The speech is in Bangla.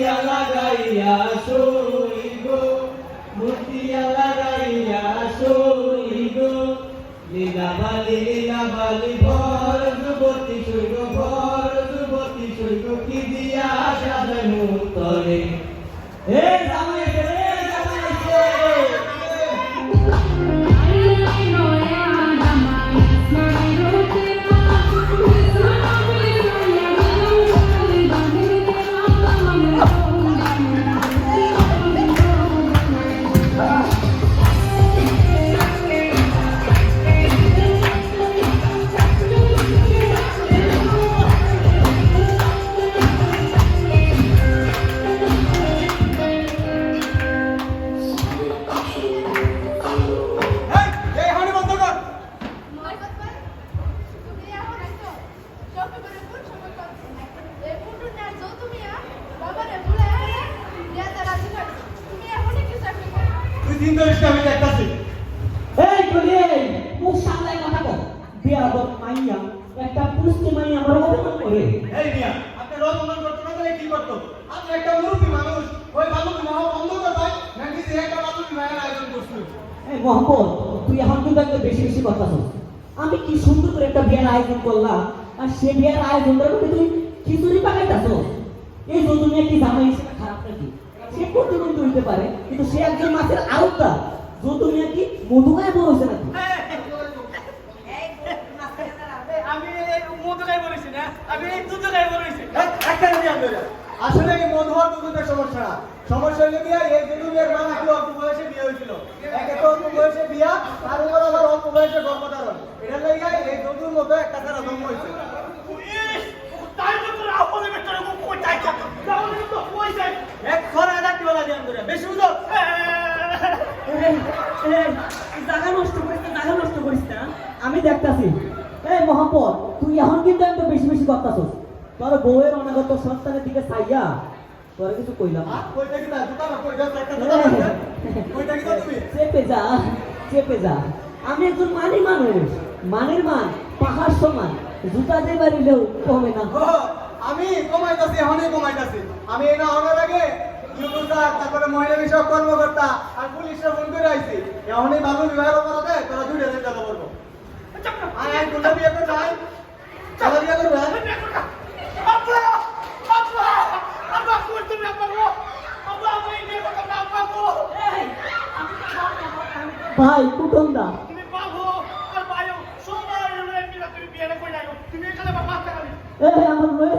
মুতিয়া লাগাইয়া শৈব মুতিয়া লাগাইয়া শৈব লীলা বালি লীলা বালি ভর যুবতী শৈব ভর যুবতী শৈব কি দিয়া সাজানো তরে দিন ধরিস না, আমি দেখতাছি। এই কলি এই মুখ সামলায় কথা কর বিয়াদব মাইয়া একটা পুরুষকে মাইয়া আমার অপমান করে এই মিয়া, আপনি রোজ অপমান করতো না তাহলে কি করতো? আপনি একটা মুরব্বী মানুষ, ওই বালু বিবাহ বন্ধ করবেন, নাকি যে একটা বালু বিবাহের আয়োজন করছিল? এই মোহাম্মদ তুই এখন কিন্তু একদম বেশি বেশি কথা বল আমি কি সুন্দর করে একটা বিয়ের আয়োজন করলাম আর সে বিয়ের আয়োজনটার মধ্যে তুই খিচুড়ি পাকাইতাছ এই দুনিয়া কি জামাই হিসেবে খারাপ নাকি হইতে পারে কিন্তু সে একজন মাছের আওতা দুনিয়া কি মধু গায়ে বড় হয়েছে নাকি? একটা মিনিট আমি আসলে এই মধু আর দুধের সমস্যা? না সমস্যা হলো গিয়ে এই দুধের মা নাকি অল্প বয়সে বিয়ে হয়েছিল। একে তো অল্প বয়সে বিয়া আর আবার অল্প বয়সে গর্ভধারণ। লাগে এই দুধের মতো একটা তারা জন্ম হয়েছে তাই তো তোর আপনে বেটার মুখ কই চাইছা তাহলে তো কই যাই এক ছয় হাজার আমি ধরে। বেশি বুঝো জায়গা নষ্ট করিস না জায়গা নষ্ট করিস না। আমি দেখতাছি এই মোহাম্মদ তুই এখন কিন্তু বেশি বেশি করতাছস। তোর বউয়ের অনাগত সন্তানের দিকে চাইয়া তোর কিছু কইলাম? চেপে যা চেপে যা। আমি একজন মানি মানুষ মানের মান পাহাড় সমান। জুতা দিয়ে বাড়িলেও কমে না। আমি কমাইতাছি এখনই কমাইতাছি। আমি এই ইউনুসার তারপরে মহিলা বিষয়ক কর্মকর্তা আর পুলিশে ফোন করে আইছি। এখনই বাবু বিবাহের অপরাধে তোরা দুইটা দিন দেখা করব আয় আয় কোনটা বিয়ে করবে আয়। চালা বিয়ে করবে ভাই আর থাকবে এই আমার লয়ে